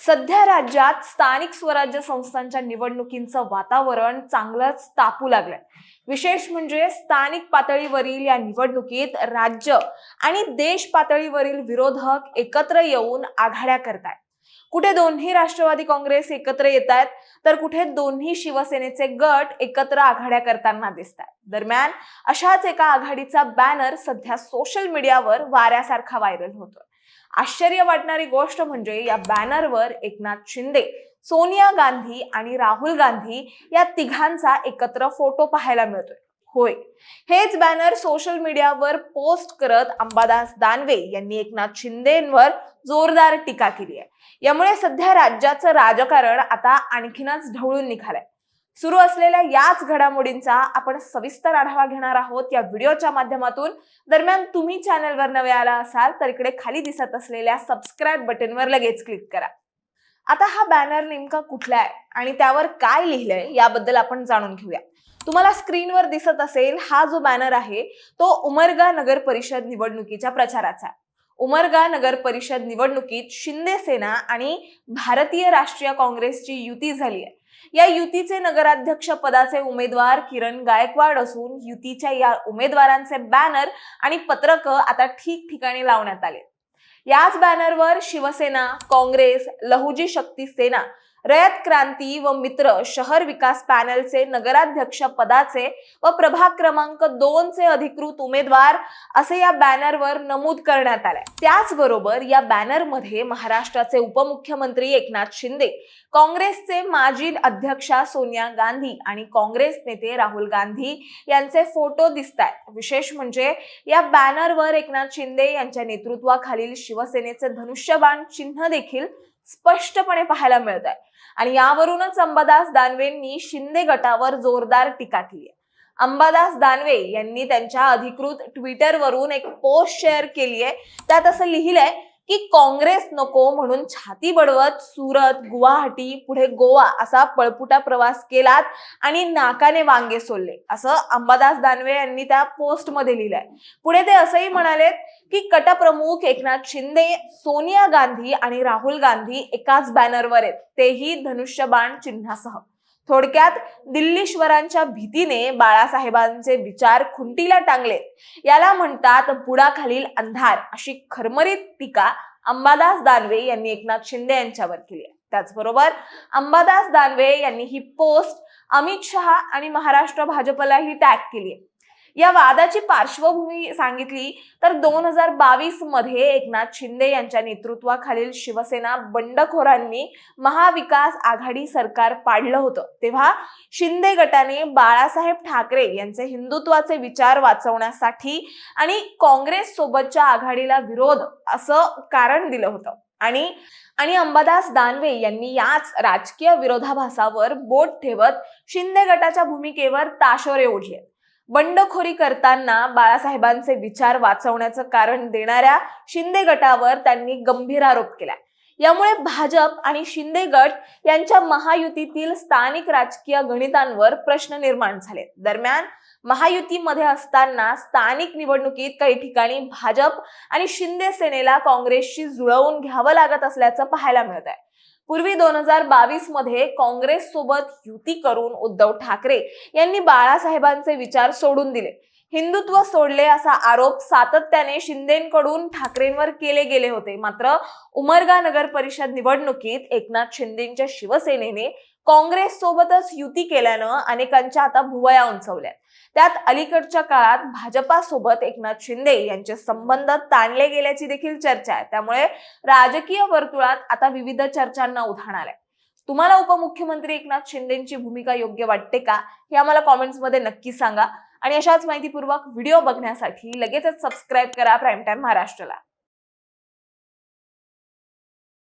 सध्या राज्यात स्थानिक स्वराज्य संस्थांच्या निवडणुकींचं वातावरण चांगलंच तापू लागलंय. विशेष म्हणजे स्थानिक पातळीवरील या निवडणुकीत राज्य आणि देश पातळीवरील विरोधक एकत्र येऊन आघाड्या करतायत. कुठे दोन्ही राष्ट्रवादी काँग्रेस एकत्र येत आहेत तर कुठे दोन्ही शिवसेनेचे गट एकत्र आघाड्या करताना दिसत आहेत दरम्यान अशाच एका आघाडीचा बॅनर सध्या सोशल मीडियावर वाऱ्यासारखा व्हायरल होतोय. आश्चर्य वाटणारी गोष्ट म्हणजे या बॅनरवर एकनाथ शिंदे सोनिया गांधी आणि राहुल गांधी या तिघांचा एकत्र फोटो पाहायला मिळतोय. होय. हेच बॅनर सोशल मीडियावर पोस्ट करत अंबादास दानवे यांनी एकनाथ शिंदेवर जोरदार टीका केली आहे. यामुळे सध्या राज्याचं राजकारण आता आणखीनच ढवळून निघालंय. सुरू असलेल्या याच घडामोडींचा आपण सविस्तर आढावा घेणार आहोत या व्हिडिओच्या माध्यमातून. दरम्यान तुम्ही चॅनलवर नवे आला असाल तर इकडे खाली दिसत असलेल्या सबस्क्राईब बटनवर लगेच क्लिक करा. आता हा बॅनर नेमका कुठला आहे आणि त्यावर काय लिहिलंय याबद्दल आपण जाणून घेऊया. तुम्हाला स्क्रीनवर दिसत असेल हा जो बॅनर आहे तो उमरगा नगर परिषद निवडणुकीच्या प्रचाराचा उमरगा नगर परिषद निवडणुकीत शिंदे सेना आणि भारतीय राष्ट्रीय काँग्रेसची युती झाली आहे. या युतीचे नगराध्यक्ष पदाचे उमेदवार किरण गायकवाड असून युतीच्या या उमेदवारांचे बॅनर आणि पत्रक आता ठिकठिकाणी लावण्यात आले याच बॅनरवर शिवसेना काँग्रेस लहुजी शक्ती सेना रयत क्रांती व मित्र शहर विकास पॅनलचे नगराध्यक्ष पदाचे व प्रभाग क्रमांक दोन चे अधिकृत उमेदवार असे या बॅनरवर नमूद करण्यात आले. त्याचबरोबर या बॅनरमध्ये महाराष्ट्राचे उपमुख्यमंत्री एकनाथ शिंदे काँग्रेसचे माजी अध्यक्षा सोनिया गांधी आणि काँग्रेस नेते राहुल गांधी यांचे फोटो दिसत आहेत विशेष म्हणजे या बॅनरवर एकनाथ शिंदे यांच्या नेतृत्वाखालील शिवसेनेचे धनुष्यबाण चिन्ह देखील स्पष्टपणे पाहायला मिळत आहे आणि यावरूनच अंबादास दानवेंनी शिंदे गटावर जोरदार टीका केली आहे. अंबादास दानवे यांनी त्यांच्या अधिकृत ट्विटरवरून एक पोस्ट शेअर केली आहे. त्यात असं लिहिलंय की काँग्रेस नको म्हणून छाती बडवत सुरत गुवाहाटी पुढे गोवा असा पळपुटा प्रवास केलात आणि नाकाने वांगे सोडले. असं अंबादास दानवे यांनी त्या पोस्टमध्ये लिहिलंय. पुढे ते असंही म्हणालेत की कटप्रमुख एकनाथ शिंदे सोनिया गांधी आणि राहुल गांधी एकाच बॅनरवर आहेत. तेही धनुष्यबाण चिन्हासह. थोडक्यात दिल्लीश्वरांच्या भीतीने बाळासाहेबांचे विचार खुंटीला टांगले. याला म्हणतात बुडाखालील अंधार अशी खरमरीत टीका अंबादास दानवे यांनी एकनाथ शिंदे यांच्यावर केली आहे. त्याचबरोबर अंबादास दानवे यांनी ही पोस्ट अमित शहा आणि महाराष्ट्र भाजपलाही टॅग केली आहे. या वादाची पार्श्वभूमी सांगितली तर दोन हजार बावीसमध्ये एकनाथ शिंदे यांच्या नेतृत्वाखालील शिवसेना बंडखोरांनी महाविकास आघाडी सरकार पाडलं होतं. तेव्हा शिंदे गटाने बाळासाहेब ठाकरे यांचे हिंदुत्वाचे विचार वाचवण्यासाठी आणि काँग्रेस सोबतच्या आघाडीला विरोध असं कारण दिलं होतं. आणि आणि अंबादास दानवे यांनी याच राजकीय विरोधाभासावर बोट ठेवत शिंदे गटाच्या भूमिकेवर ताशोरे ओढले. बंडखोरी करताना बाळासाहेबांचे विचार वाचवण्याचं कारण देणाऱ्या शिंदे गटावर त्यांनी गंभीर आरोप केला यामुळे भाजप आणि शिंदे गट यांच्या महायुतीतील स्थानिक राजकीय गणितांवर प्रश्न निर्माण झाले. दरम्यान महायुतीमध्ये असताना स्थानिक निवडणुकीत काही ठिकाणी भाजप आणि शिंदे सेनेला काँग्रेसशी जुळवून घ्यावं लागत असल्याचं पाहायला मिळत आहे पूर्वी दोन हजार बावीसमध्ये काँग्रेस सोबत युती करून उद्धव ठाकरे यांनी बाळासाहेबांचे विचार सोडून दिले. हिंदुत्व सोडले असा आरोप सातत्याने शिंदेकडून ठाकरेंवर केले गेले होते. मात्र उमरगा नगर परिषद निवडणुकीत एकनाथ शिंदेच्या शिवसेनेने काँग्रेस सोबतच युती केल्यानं अनेकांच्या आता भुवया उंचवल्या त्यात अलीकडच्या काळात भाजपासोबत एकनाथ शिंदे यांचे संबंध ताणले गेल्याची देखील चर्चा आहे. त्यामुळे राजकीय वर्तुळात आता विविध चर्चांना उधाण आलंय. तुम्हाला उपमुख्यमंत्री एकनाथ शिंदेची भूमिका योग्य वाटते का? हे आम्हाला कॉमेंट्समध्ये नक्की सांगा. आणि अशाच माहितीपूर्वक व्हिडिओ बघण्यासाठी लगेचच सबस्क्राईब करा प्राईम टाइम महाराष्ट्राला.